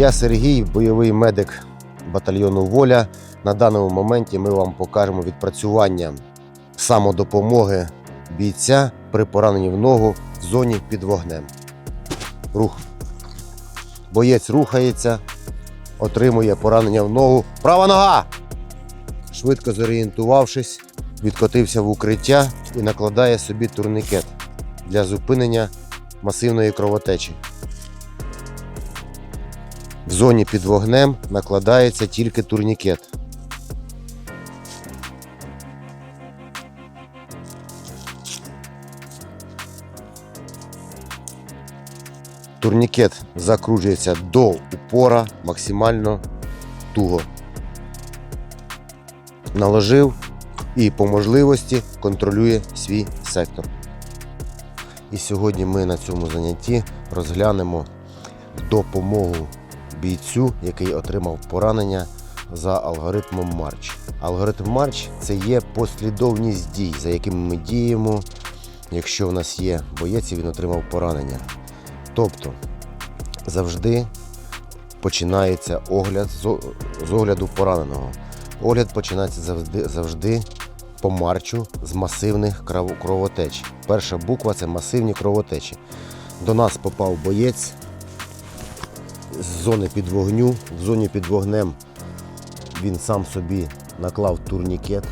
Я Сергій, бойовий медик батальйону Воля. На даному моменті ми вам покажемо відпрацювання самодопомоги бійця при пораненні в ногу в зоні під вогнем. Рух. Боєць рухається, отримує поранення в ногу. Права нога! Швидко зорієнтувавшись, відкотився в укриття і накладає собі турнікет для зупинення масивної кровотечі. В зоні під вогнем накладається тільки турнікет. Турнікет закружується до упора максимально туго. Наложив і по можливості контролює свій сектор. І сьогодні ми на цьому занятті розглянемо допомогу бійцю, який отримав поранення за алгоритмом Марч. Алгоритм Марч це є послідовність дій, за якими ми діємо, якщо в нас є боєць і він отримав поранення. Тобто завжди починається огляд з огляду пораненого. Огляд починається завжди, завжди по марчу з масивних кровотеч. Перша буква це масивні кровотечі. До нас попав боєць з зони під вогню. В зоні під вогнем він сам собі наклав турнікет.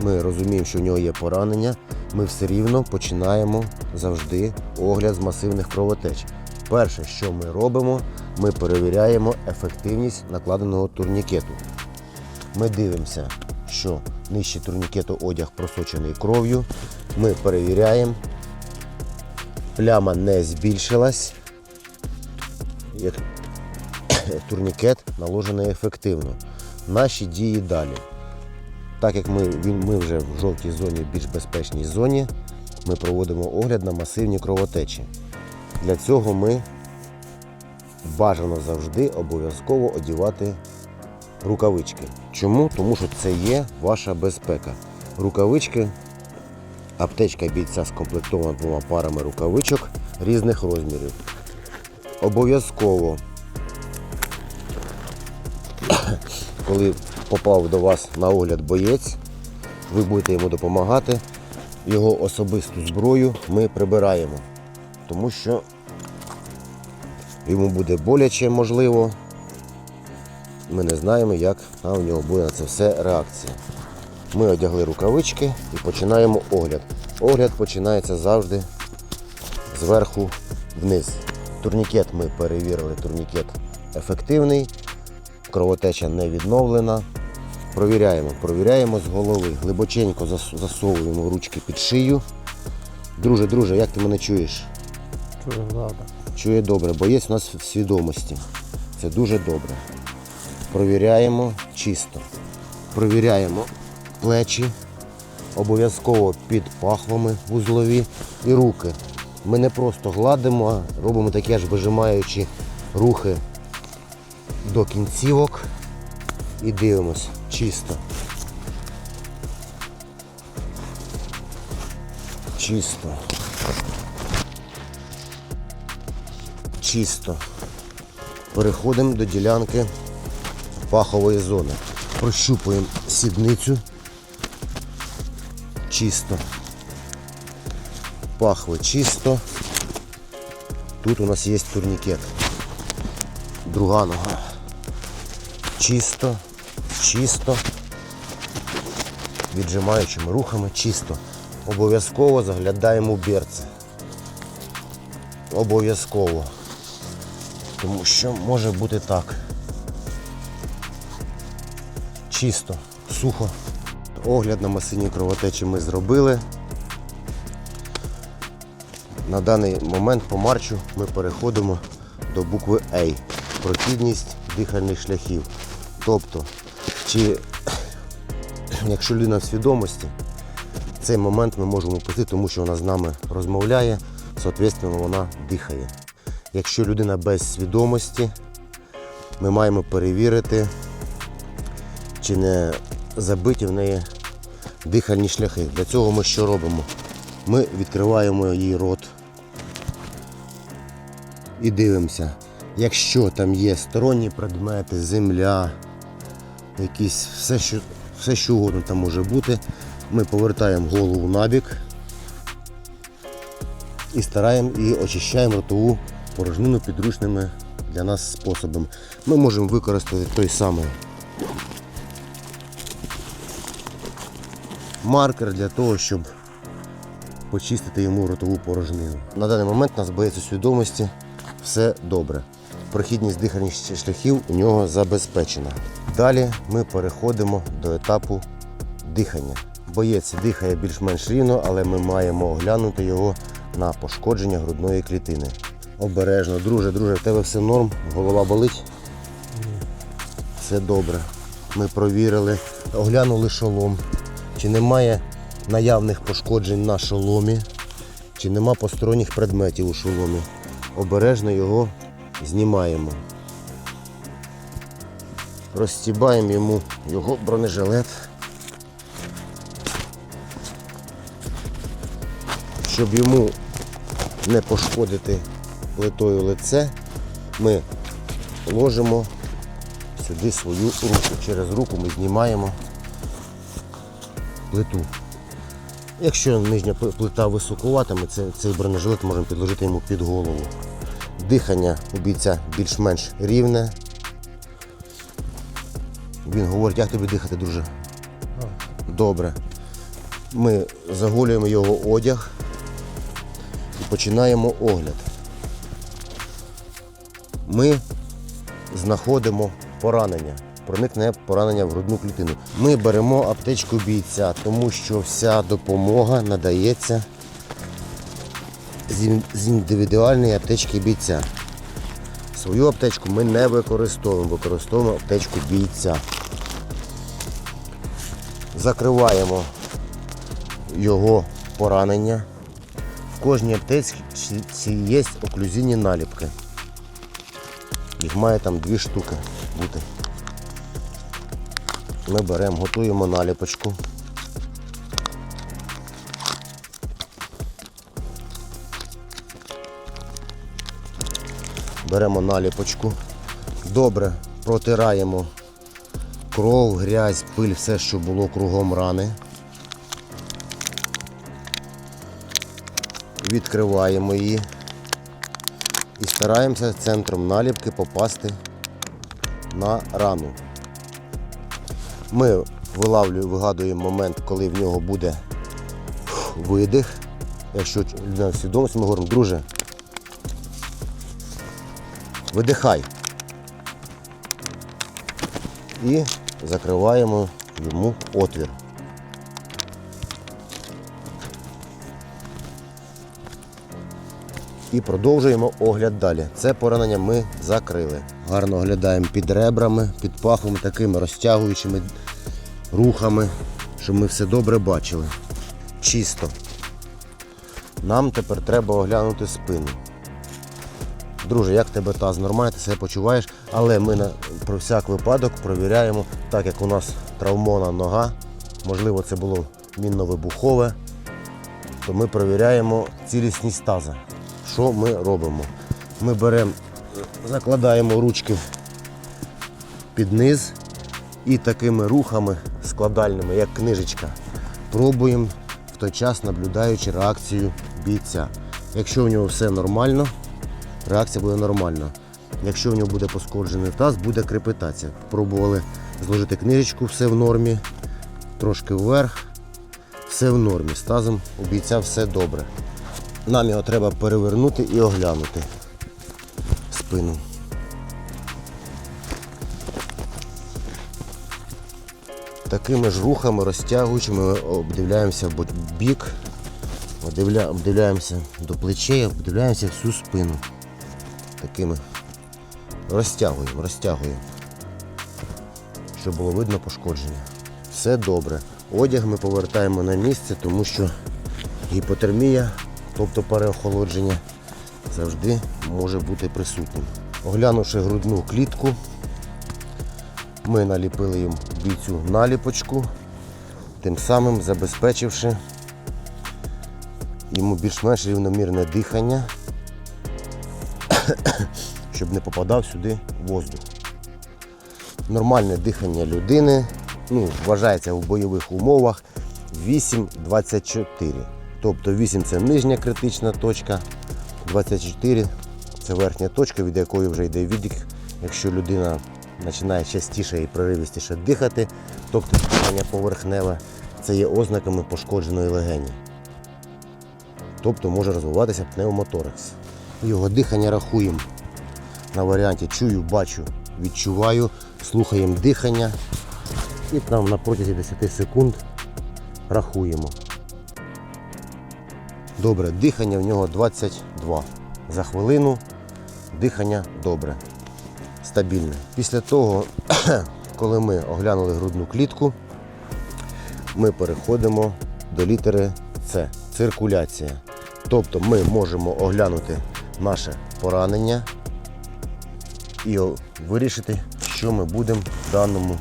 Ми розуміємо, що в нього є поранення. Ми все рівно починаємо завжди огляд з масивних кровотеч. Перше, що ми робимо, ми перевіряємо ефективність накладеного турнікету. Ми дивимося, що нижче турнікету одяг просочений кров'ю. Ми перевіряємо. Пляма не збільшилась. Як турнікет наложений ефективно. Наші дії далі. Так як ми, ми вже в жовтій зоні, більш безпечній зоні, ми проводимо огляд на масивні кровотечі. Для цього ми бажано завжди обов'язково одівати рукавички. Чому? Тому що це є ваша безпека. Рукавички, аптечка бійця скомплектована двома парами рукавичок різних розмірів. Обов'язково, коли попав до вас на огляд боєць, ви будете йому допомагати. Його особисту зброю ми прибираємо, тому що йому буде боляче, можливо. Ми не знаємо, як у нього буде на це все реакція. Ми одягли рукавички і починаємо огляд. Огляд починається завжди зверху вниз. Турнікет ми перевірили, турнікет ефективний, кровотеча не відновлена. Провіряємо, провіряємо з голови. Глибоченько зас- засовуємо ручки під шию. Друже, друже, як ти мене чуєш? Чую, добре. Чує добре, боєць у нас в свідомості. Це дуже добре. Провіряємо чисто. Провіряємо плечі, обов'язково під пахвами вузлові і руки. Ми не просто гладимо, а робимо такі аж вижимаючі рухи до кінцівок і дивимось чисто. Чисто. Чисто. Переходимо до ділянки пахової зони. Прощупуємо сідницю. Чисто. Пахви чисто. Тут у нас є турнікет. Друга нога. Чисто, чисто. Віджимаючими рухами чисто. Обов'язково заглядаємо в берце. Обов'язково. Тому що може бути так. Чисто, сухо. Огляд на масивні кровотечі ми зробили. На даний момент по марчу ми переходимо до букви А. Прохідність дихальних шляхів. Тобто, чи якщо людина в свідомості, цей момент ми можемо пустити, тому що вона з нами розмовляє, соответственно, вона дихає. Якщо людина без свідомості, ми маємо перевірити, чи не забиті в неї дихальні шляхи. Для цього ми що робимо? Ми відкриваємо її рот і дивимося, Якщо там є сторонні предмети, земля, якісь все, що, все, що угодно там може бути, ми повертаємо голову набік і стараємо і очищаємо ротову порожнину підручними для нас способом. Ми можемо використати той самий маркер для того, щоб почистити йому ротову порожнину. На даний момент нас боється свідомості все добре. Прохідність дихальних шляхів у нього забезпечена. Далі ми переходимо до етапу дихання. Боєць дихає більш-менш рівно, але ми маємо оглянути його на пошкодження грудної клітини. Обережно, друже, друже, в тебе все норм, голова болить. Все добре. Ми провірили, оглянули шолом, чи немає наявних пошкоджень на шоломі, чи нема посторонніх предметів у шоломі. Обережно його знімаємо. Розстібаємо йому його бронежилет. Щоб йому не пошкодити плитою лице, ми ложимо сюди свою руку. Через руку ми знімаємо плиту. Якщо нижня плита високувата, ми цей бронежилет можемо підложити йому під голову. Дихання у бійця більш-менш рівне. Він говорить, як тобі дихати, друже? Добре. Ми заголюємо його одяг і починаємо огляд. Ми знаходимо поранення, проникне поранення в грудну клітину. Ми беремо аптечку бійця, тому що вся допомога надається з індивідуальної аптечки бійця. Свою аптечку ми не використовуємо, використовуємо аптечку бійця. Закриваємо його поранення. В кожній аптечці є оклюзійні наліпки. Їх має там дві штуки бути. Ми беремо, готуємо наліпочку. Беремо наліпочку. Добре протираємо кров, грязь, пиль, все, що було кругом рани. Відкриваємо її і стараємося центром наліпки попасти на рану. Ми вилавлюємо, вигадуємо момент, коли в нього буде видих. Якщо людина свідомості, ми говоримо, друже, видихай. І закриваємо йому отвір. І продовжуємо огляд далі. Це поранення ми закрили. Гарно оглядаємо під ребрами, під пахом, такими розтягуючими рухами, щоб ми все добре бачили. Чисто. Нам тепер треба оглянути спину. Друже, як тебе таз нормально, ти себе почуваєш, але ми на, про всяк випадок провіряємо, так як у нас травмована нога, можливо, це було мінно-вибухове, то ми провіряємо цілісність таза. Що ми робимо? Ми беремо, закладаємо ручки під низ і такими рухами складальними, як книжечка, пробуємо в той час наблюдаючи реакцію бійця. Якщо у нього все нормально, реакція буде нормальна. Якщо в нього буде пошкоджений таз, буде крепитація. Пробували зложити книжечку, все в нормі, трошки вверх, все в нормі. З тазом у бійця все добре. Нам його треба перевернути і оглянути спину. Такими ж рухами розтягуючими ми обдивляємося бік, обдивляємося до плечей, обдивляємося всю спину. Такими розтягуємо, розтягуємо, щоб було видно пошкодження. Все добре. Одяг ми повертаємо на місце, тому що гіпотермія, тобто переохолодження, завжди може бути присутнім. Оглянувши грудну клітку, ми наліпили їм бійцю наліпочку, тим самим забезпечивши йому більш-менш рівномірне дихання, щоб не попадав сюди воздух. Нормальне дихання людини ну, вважається в бойових умовах 8-24. Тобто 8 це нижня критична точка, 24 це верхня точка, від якої вже йде віддих. Якщо людина починає частіше і проривістіше дихати, тобто дихання поверхневе, це є ознаками пошкодженої легені. Тобто може розвиватися пневмоторакс. Його дихання рахуємо на варіанті чую, бачу, відчуваю, слухаємо дихання і там на протязі 10 секунд рахуємо. Добре, дихання в нього 22. За хвилину дихання добре, стабільне. Після того, коли ми оглянули грудну клітку, ми переходимо до літери С циркуляція. Тобто ми можемо оглянути наше поранення і вирішити, що ми будемо в даному,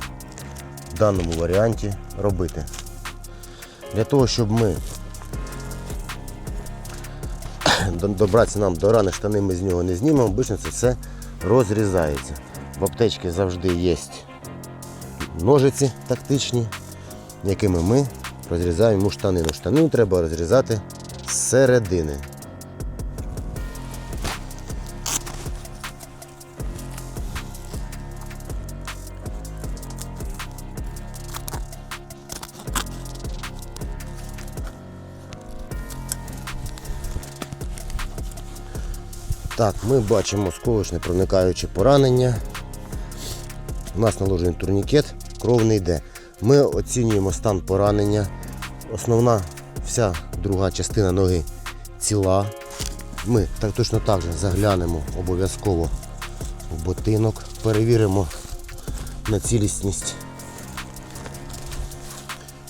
в даному варіанті робити. Для того, щоб ми добратися нам до рани, штани ми з нього не знімемо, обично це все розрізається. В аптечці завжди є ножиці тактичні, якими ми розрізаємо штанину. Штанину треба розрізати з середини. Так, ми бачимо сколочне проникаюче поранення. У нас наложений турнікет, кров не йде. Ми оцінюємо стан поранення. Основна вся друга частина ноги ціла. Ми так точно так же заглянемо обов'язково в ботинок, перевіримо на цілісність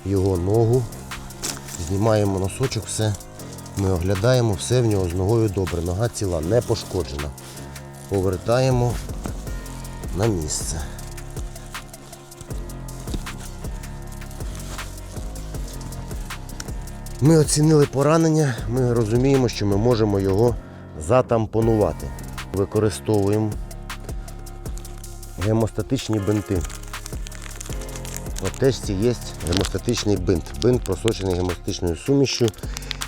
його ногу, знімаємо носочок, все. Ми оглядаємо, все в нього з ногою добре. Нога ціла, не пошкоджена. Повертаємо на місце. Ми оцінили поранення, ми розуміємо, що ми можемо його затампонувати. Використовуємо гемостатичні бинти. В аптечці є гемостатичний бинт. Бинт просочений гемостатичною сумішю,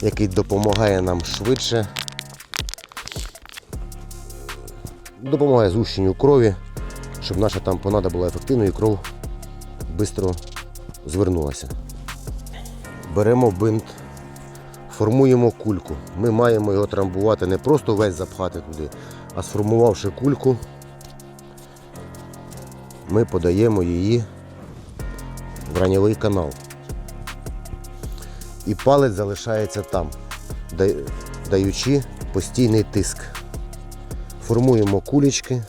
який допомагає нам швидше. Допомагає згущенню крові, щоб наша тампонада була ефективною і кров швидко звернулася. Беремо бинт, формуємо кульку. Ми маємо його трамбувати, не просто весь запхати туди, а сформувавши кульку, ми подаємо її в раньовий канал. І палець залишається там, даючи постійний тиск. Формуємо кулечки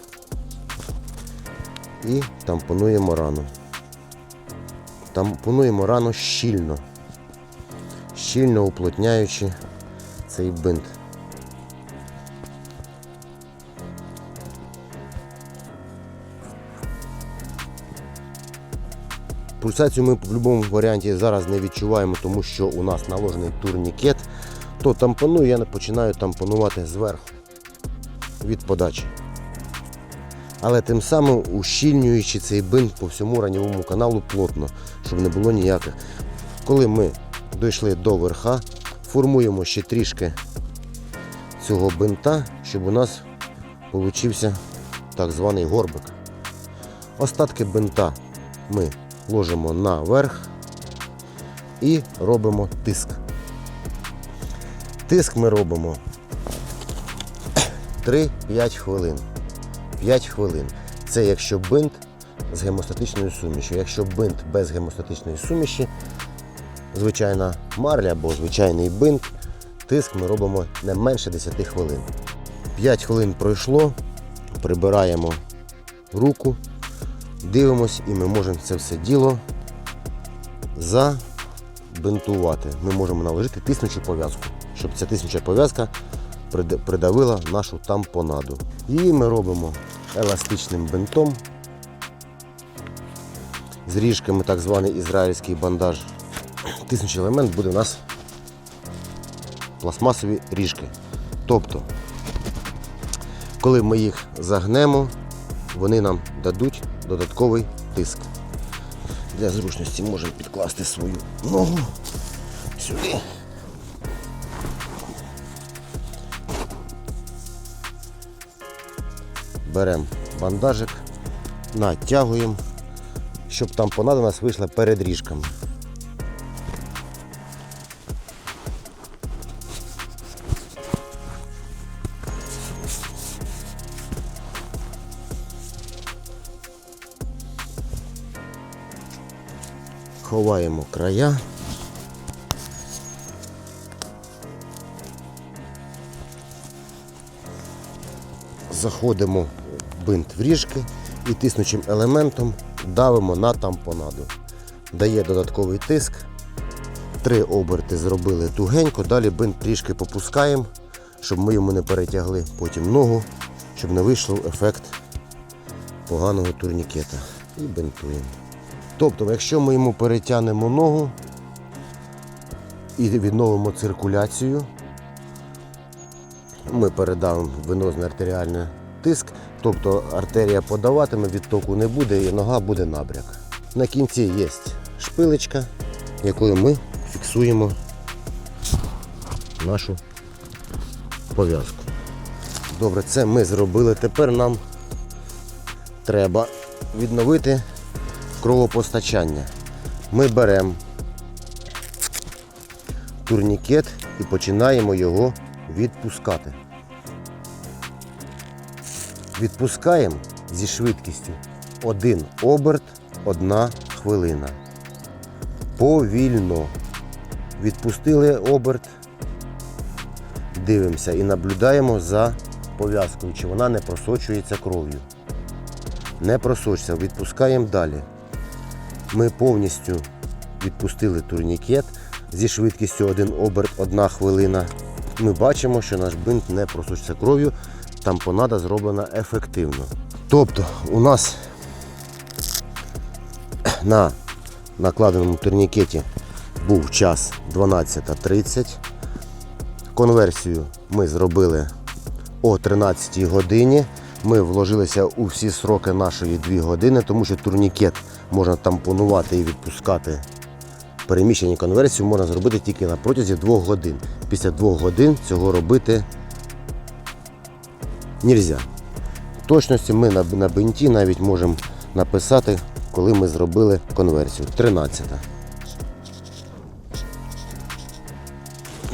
і тампонуємо рану. Тампонуємо рану щільно, щільно уплотняючи цей бинт. Пульсацію ми в будь-якому варіанті зараз не відчуваємо, тому що у нас наложений турнікет, то тампоную я починаю тампонувати зверху від подачі. Але тим самим ущільнюючи цей бинт по всьому ранньовому каналу плотно, щоб не було ніяких. Коли ми дійшли до верха, формуємо ще трішки цього бинта, щоб у нас получився так званий горбик. Остатки бинта ми ложимо наверх і робимо тиск. Тиск ми робимо 3-5 хвилин. 5 хвилин. Це якщо бинт з гемостатичною сумішю. Якщо бинт без гемостатичної суміші, звичайна марля або звичайний бинт, тиск ми робимо не менше 10 хвилин. 5 хвилин пройшло, прибираємо руку, дивимось і ми можемо це все діло забинтувати. Ми можемо наложити тиснучу пов'язку, щоб ця тиснуча пов'язка придавила нашу тампонаду. Її ми робимо еластичним бинтом з ріжками, так званий ізраїльський бандаж. Тиснучий елемент буде у нас пластмасові ріжки. Тобто Коли ми їх загнемо, вони нам дадуть додатковий тиск. Для зручності можемо підкласти свою ногу сюди. Беремо бандажик, натягуємо, щоб там понада нас вийшла перед ріжками. Ховаємо края. Заходимо в бинт в ріжки і тиснучим елементом давимо на тампонаду. Дає додатковий тиск. Три оберти зробили тугенько, далі бинт трішки попускаємо, щоб ми йому не перетягли потім ногу, щоб не вийшов ефект поганого турнікета. І бинтуємо. Тобто, якщо ми йому перетягнемо ногу і відновимо циркуляцію, ми передам венозний артеріальний тиск, тобто артерія подаватиме, відтоку не буде і нога буде набряк. На кінці є шпилечка, якою ми фіксуємо нашу пов'язку. Добре, це ми зробили. Тепер нам треба відновити кровопостачання. Ми беремо турнікет і починаємо його відпускати. Відпускаємо зі швидкістю один оберт, одна хвилина. Повільно. Відпустили оберт, дивимося і наблюдаємо за пов'язкою, чи вона не просочується кров'ю. Не просочиться, відпускаємо далі. Ми повністю відпустили турнікет зі швидкістю 1 оберт 1 хвилина. Ми бачимо, що наш бинт не просочиться кров'ю, тампонада зроблена ефективно. Тобто у нас на накладеному турнікеті був час 12.30. Конверсію ми зробили о 13 годині. Ми вложилися у всі сроки нашої 2 години, тому що турнікет можна тампонувати і відпускати. Переміщення конверсію можна зробити тільки на протязі 2 годин. Після 2 годин цього робити нельзя. В точності ми на бинті навіть можемо написати, коли ми зробили конверсію. 13.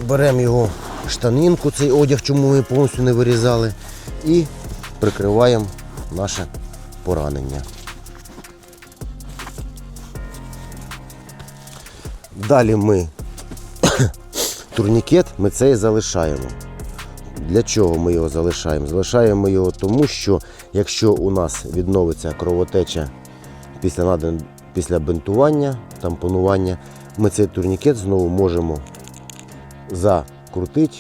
Беремо його штанинку, цей одяг, чому ми повністю не вирізали, і прикриваємо наше поранення. Далі ми турнікет ми цей залишаємо. Для чого ми його залишаємо? Залишаємо його тому, що якщо у нас відновиться кровотеча після, надан- після бинтування, тампонування, ми цей турнікет знову можемо закрутити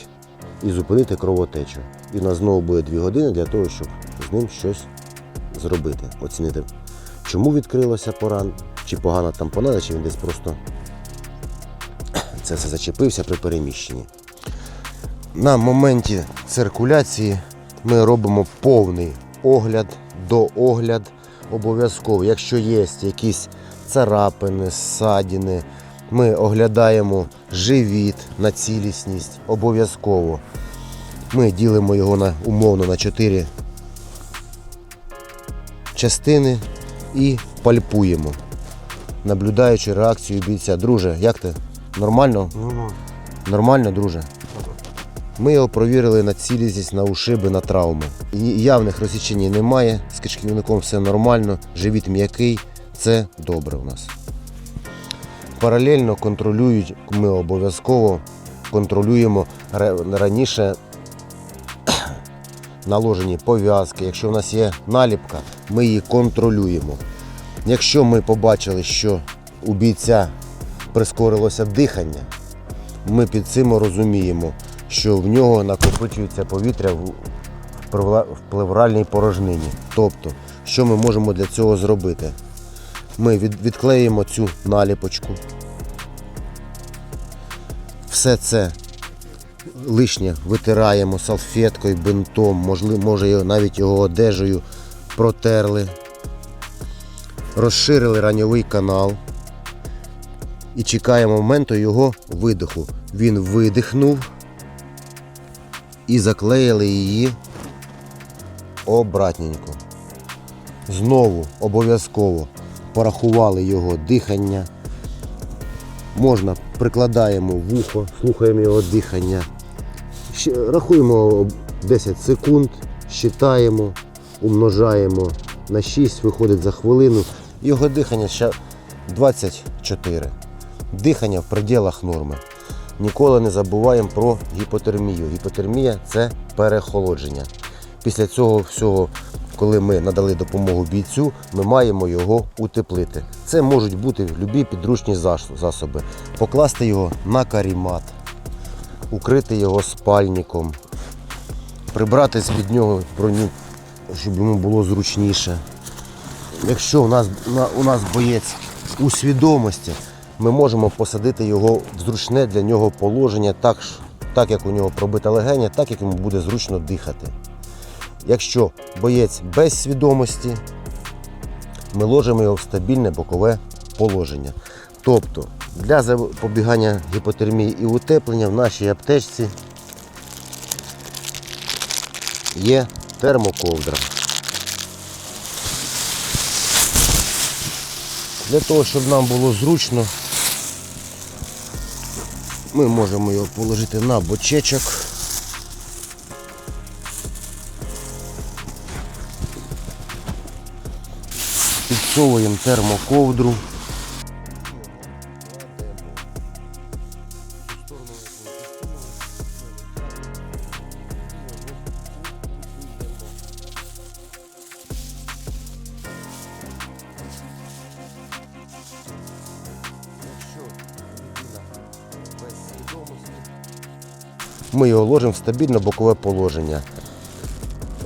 і зупинити кровотечу. І у нас знову буде 2 години для того, щоб з ним щось зробити, оцінити, чому відкрилося поран, чи погана тампонада, чи він десь просто це зачепився при переміщенні. На моменті циркуляції ми робимо повний огляд, доогляд обов'язково. Якщо є якісь царапини, ссадини, ми оглядаємо живіт на цілісність обов'язково. Ми ділимо його на, умовно на 4 частини і пальпуємо, наблюдаючи реакцію бійця. Друже, як ти? Нормально? Нормально, друже. Ми його провірили на цілісність, на ушиби, на травми. Явних розсічень немає, з кишківником все нормально, живіт м'який, це добре у нас. Паралельно контролюють, ми обов'язково контролюємо раніше наложені пов'язки. Якщо в нас є наліпка, ми її контролюємо. Якщо ми побачили, що у бійця прискорилося дихання, ми під цим розуміємо, що в нього накопичується повітря в в плевра- в плевральній порожнині. Тобто, що ми можемо для цього зробити? Ми відклеїмо цю наліпочку. Все це лишнє витираємо салфеткою, бинтом, можливо, може навіть його одежею протерли, розширили раньовий канал і чекаємо моменту його видиху. Він видихнув і заклеїли її обратненько. Знову обов'язково порахували його дихання. Можна прикладаємо вухо, слухаємо його дихання. Рахуємо 10 секунд, считаємо, умножаємо на 6, виходить за хвилину. Його дихання ще 24. Дихання в пределах норми. Ніколи не забуваємо про гіпотермію. Гіпотермія це перехолодження. Після цього всього, коли ми надали допомогу бійцю, ми маємо його утеплити. Це можуть бути любі підручні засоби. Покласти його на карімат, укрити його спальником, прибрати з-під нього броню, щоб йому було зручніше. Якщо у нас, у нас боєць у свідомості, ми можемо посадити його в зручне для нього положення, так, так як у нього пробита легеня, так як йому буде зручно дихати. Якщо боєць без свідомості, ми ложимо його в стабільне бокове положення. Тобто для запобігання гіпотермії і утеплення в нашій аптечці є термоковдра. Для того, щоб нам було зручно, ми можемо його положити на бочечок. Підсовуємо термоковдру. Ложимо в стабільне бокове положення.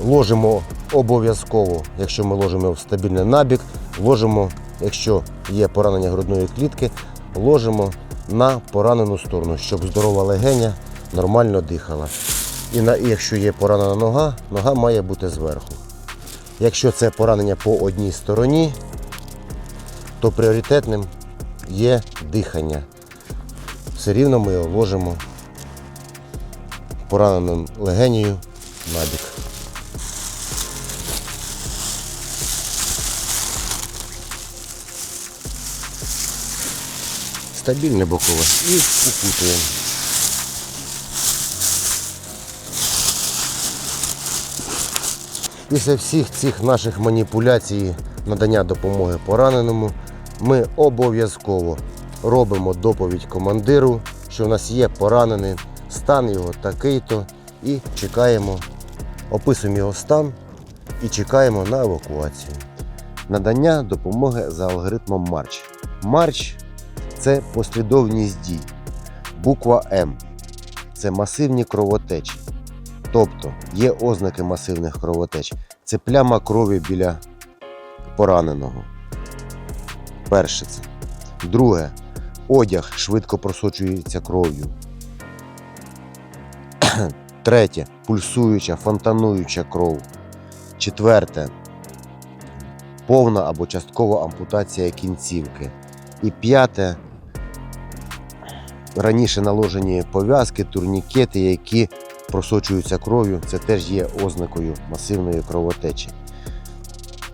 Ложимо обов'язково, якщо ми ложимо в стабільний набік, ложимо, якщо є поранення грудної клітки, ложимо на поранену сторону, щоб здорова легеня нормально дихала. І, на, якщо є поранена нога, нога має бути зверху. Якщо це поранення по одній стороні, то пріоритетним є дихання. Все рівно ми його ложимо пораненим легенею набік. Стабільне бокове і укутуємо. Після всіх цих наших маніпуляцій надання допомоги пораненому ми обов'язково робимо доповідь командиру, що в нас є поранений, стан його такий-то, і чекаємо, описуємо його стан і чекаємо на евакуацію. Надання допомоги за алгоритмом Марч. Марч це послідовність дій. Буква М це масивні кровотечі. Тобто є ознаки масивних кровотеч. Це пляма крові біля пораненого. Перше це. Друге, одяг швидко просочується кров'ю. Третє пульсуюча, фонтануюча кров. Четверте повна або часткова ампутація кінцівки. І п'яте раніше наложені пов'язки, турнікети, які просочуються кров'ю, це теж є ознакою масивної кровотечі.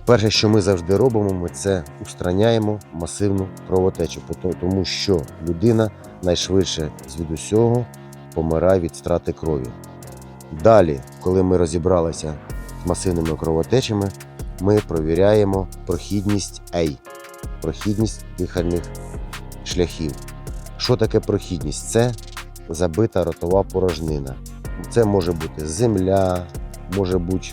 Перше, що ми завжди робимо, ми це устраняємо масивну кровотечу, тому що людина найшвидше з усього помирає від страти крові. Далі, коли ми розібралися з масивними кровотечами, ми провіряємо прохідність A, прохідність дихальних шляхів. Що таке прохідність? Це забита ротова порожнина. Це може бути земля, може бути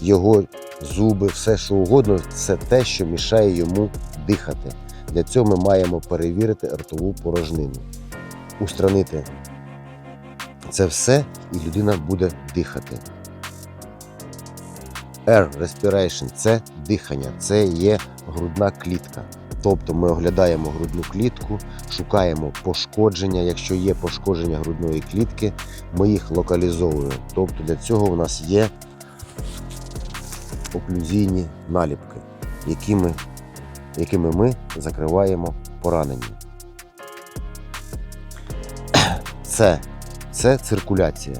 його зуби, все що угодно, це те, що мішає йому дихати. Для цього ми маємо перевірити ротову порожнину, устранити це все, і людина буде дихати. Air respiration це дихання, це є грудна клітка. Тобто ми оглядаємо грудну клітку, шукаємо пошкодження. Якщо є пошкодження грудної клітки, ми їх локалізовуємо. Тобто для цього у нас є оклюзійні наліпки, якими, якими ми закриваємо поранення. Це, це циркуляція.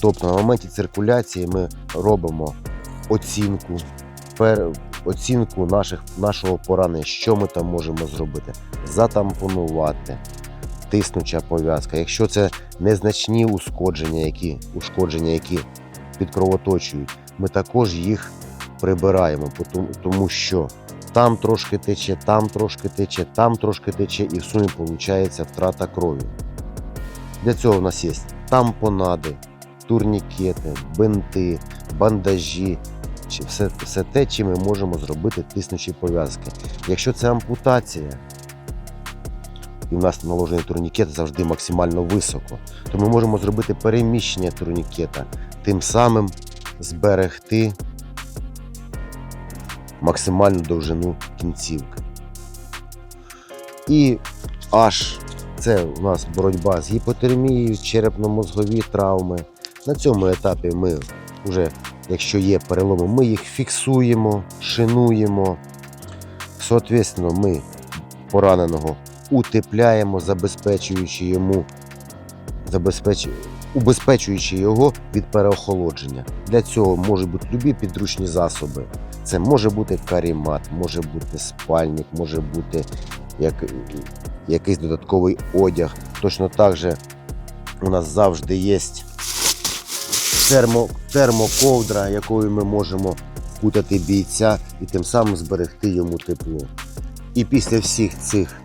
Тобто на моменті циркуляції ми робимо оцінку, оцінку наших, нашого поранення, що ми там можемо зробити, затампонувати, тиснуча пов'язка. Якщо це незначні ушкодження, які, ушкодження, які підкровоточують, ми також їх прибираємо, тому що там трошки тече, там трошки тече, там трошки тече, і в сумі виходить втрата крові. Для цього в нас є тампонади, турнікети, бинти, бандажі, все, все те, чим ми можемо зробити тиснучі пов'язки. Якщо це ампутація, і в нас наложений турнікет завжди максимально високо, то ми можемо зробити переміщення турнікета, тим самим зберегти максимальну довжину кінцівки. І аж це у нас боротьба з гіпотермією, черепно-мозгові травми. На цьому етапі ми вже, якщо є переломи, ми їх фіксуємо, шинуємо. Соответственно, ми пораненого утепляємо, забезпечуючи йому, забезпеч... убезпечуючи його від переохолодження. Для цього можуть бути любі підручні засоби. Це може бути карімат, може бути спальник, може бути як, якийсь додатковий одяг. Точно так же у нас завжди є термо, термоковдра, якою ми можемо вкутати бійця і тим самим зберегти йому тепло. І після всіх цих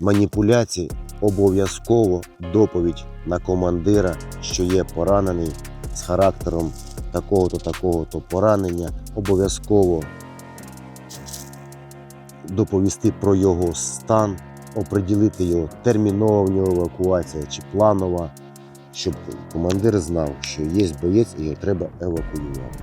маніпуляцій обов'язково доповідь на командира, що є поранений з характером такого-то, такого-то поранення, обов'язково доповісти про його стан, оприділити його термінова в нього евакуація чи планова, щоб командир знав, що є боєць і його треба евакуювати.